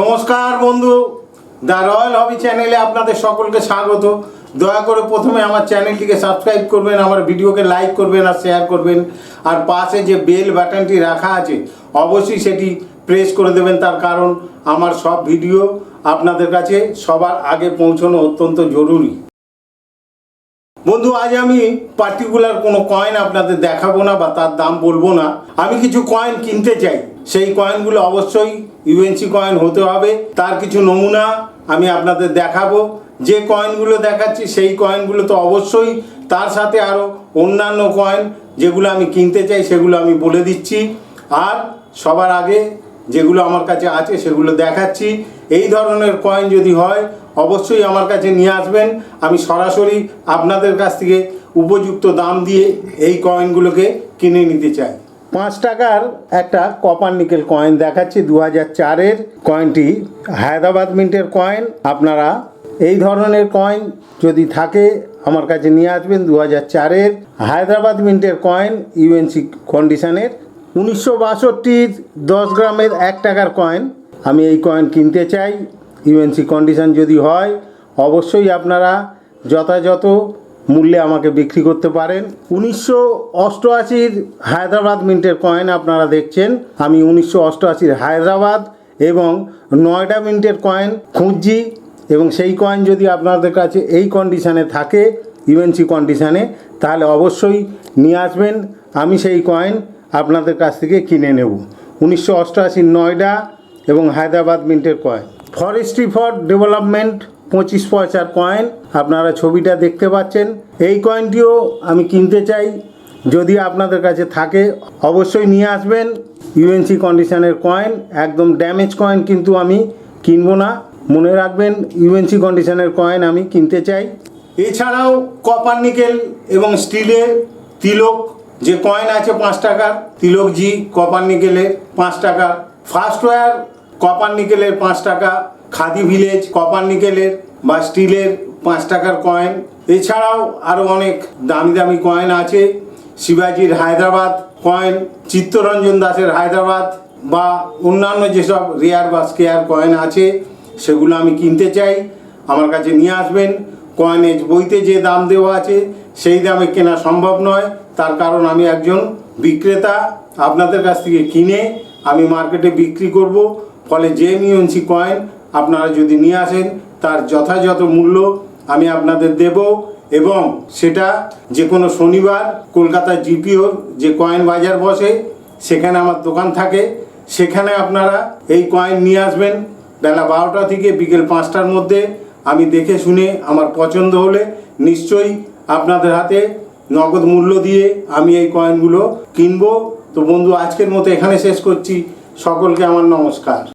নমস্কার বন্ধু। The royal হবি চ্যানেলে আপনাদের সকলকে স্বাগত। দয়া করে প্রথমে আমার চ্যানেলটিকে সাবস্ক্রাইব করবেন, আমার ভিডিওকে লাইক করবেন আর শেয়ার করবেন। আর পাশে যে বেল বাটনটি রাখা আছে, অবশ্যই সেটি প্রেস করে দেবেন। তার কারণ আমার সব ভিডিও আপনাদের কাছে সবার আগে পৌঁছানো অত্যন্ত জরুরি। বন্ধু, আজ আমি পার্টিকুলার কোনো কয়েন আপনাদের দেখাবো না বা তার দাম বলব না। আমি কিছু কয়েন কিনতে চাই। সেই কয়েনগুলো অবশ্যই ইউএনসি কয়েন হতে হবে। তার কিছু নমুনা আমি আপনাদের দেখাবো। যে কয়েনগুলো দেখাচ্ছি, সেই কয়েনগুলো তো অবশ্যই। তার সাথে আরও অন্যান্য কয়েন যেগুলো আমি কিনতে চাই, সেগুলো আমি বলে দিচ্ছি। আর সবার আগে যেগুলো আমার কাছে আছে, সেগুলো দেখাচ্ছি। এই ধরনের কয়েন যদি হয়, অবশ্যই আমার কাছে নিয়ে আসবেন। আমি সরাসরি আপনাদের কাছ থেকে উপযুক্ত দাম দিয়ে এই কয়েনগুলোকে কিনে নিতে চাই। পাঁচ টাকার একটা কপার নিকেল কয়েন দেখাচ্ছি দু হাজার চারের কয়েনটি হায়দ্রাবাদ মিন্টের কয়েন আপনারা এই ধরনের কয়েন যদি থাকে আমার কাছে নিয়ে আসবেন দু হাজার চারের হায়দ্রাবাদ মিন্টের কয়েন ইউএনসি কন্ডিশনের উনিশশো বাষট্টির দশ গ্রামের এক টাকার কয়েন আমি এই কয়েন কিনতে চাই ইউএনসি কন্ডিশন যদি হয়, অবশ্যই আপনারা যথাযথ মূল্যে আমাকে বিক্রি করতে পারেন। উনিশশো অষ্টআশির হায়দ্রাবাদ মিন্টের কয়েন আপনারা দেখছেন। আমি উনিশশো অষ্টআশির হায়দ্রাবাদ এবং নয়ডা মিন্টের কয়েন খুঁজছি এবং সেই কয়েন যদি আপনাদের কাছে এই কন্ডিশানে থাকে, ইউএনসি কন্ডিশানে, তাহলে অবশ্যই নিয়ে আসবেন। আমি সেই কয়েন আপনাদের কাছ থেকে কিনে নেব। উনিশশো অষ্টআশির নয়ডা এবং হায়দ্রাবাদ মিন্টের কয়েন। ফরেস্ট্রি ফর ডেভেলপমেন্ট পঁচিশ পয়সার কয়েন আপনারা ছবিটা দেখতে পাচ্ছেন। এই কয়েনটিও আমি কিনতে চাই। যদি আপনাদের কাছে থাকে, অবশ্যই নিয়ে আসবেন। ইউএনসি কন্ডিশনের কয়েন একদম ড্যামেজ কয়েন কিন্তু আমি কিনবো না। মনে রাখবেন ইউএনসি কন্ডিশনের কয়েন আমি কিনতে চাই। এছাড়াও কপার নিকেল এবং স্টিলের তিলক, যে কয়েন আছে পাঁচ টাকার তিলক জি কপার নিকেলের পাঁচ টাকা। ফার্স্ট ওয়্যার কপার নিকেলের পাঁচ টাকা। খাদি ভিলেজ কপার নিকেলের বা স্টিলের পাঁচ টাকার কয়েন এছাড়াও আরও অনেক দামি দামি কয়েন আছে। শিবাজির হায়দ্রাবাদ কয়েন চিত্তরঞ্জন দাসের হায়দ্রাবাদ বা অন্যান্য যেসব রেয়ার বা স্কেয়ার কয়েন আছে, সেগুলো আমি কিনতে চাই। আমার কাছে নিয়ে আসবেন। কয়েনেজ বইতে যে দাম দেওয়া আছে, সেই দামে কেনা সম্ভব নয়। তার কারণ আমি একজন বিক্রেতা, আপনাদের কাছ থেকে কিনে আমি মার্কেটে বিক্রি করব। ফলে যে মিউন্সি কয়েন আপনারা যদি নিয়ে আসেন, তার যথাযথ মূল্য আমি আপনাদের দেব এবং সেটা যে কোনো শনিবার কলকাতা জিপিওর যে কয়েন বাজার বসে, সেখানে আমার দোকান থাকে। সেখানে আপনারা এই কয়েন নিয়ে আসবেন। বেলা বারোটা থেকে বিকেল পাঁচটার মধ্যে আমি দেখে শুনে আমার পছন্দ হলে নিশ্চয়ই আপনাদের হাতে নগদ মূল্য দিয়ে আমি এই কয়েনগুলো কিনবো। তো বন্ধু, আজকের মতো এখানে শেষ করছি। সকলকে আমার নমস্কার।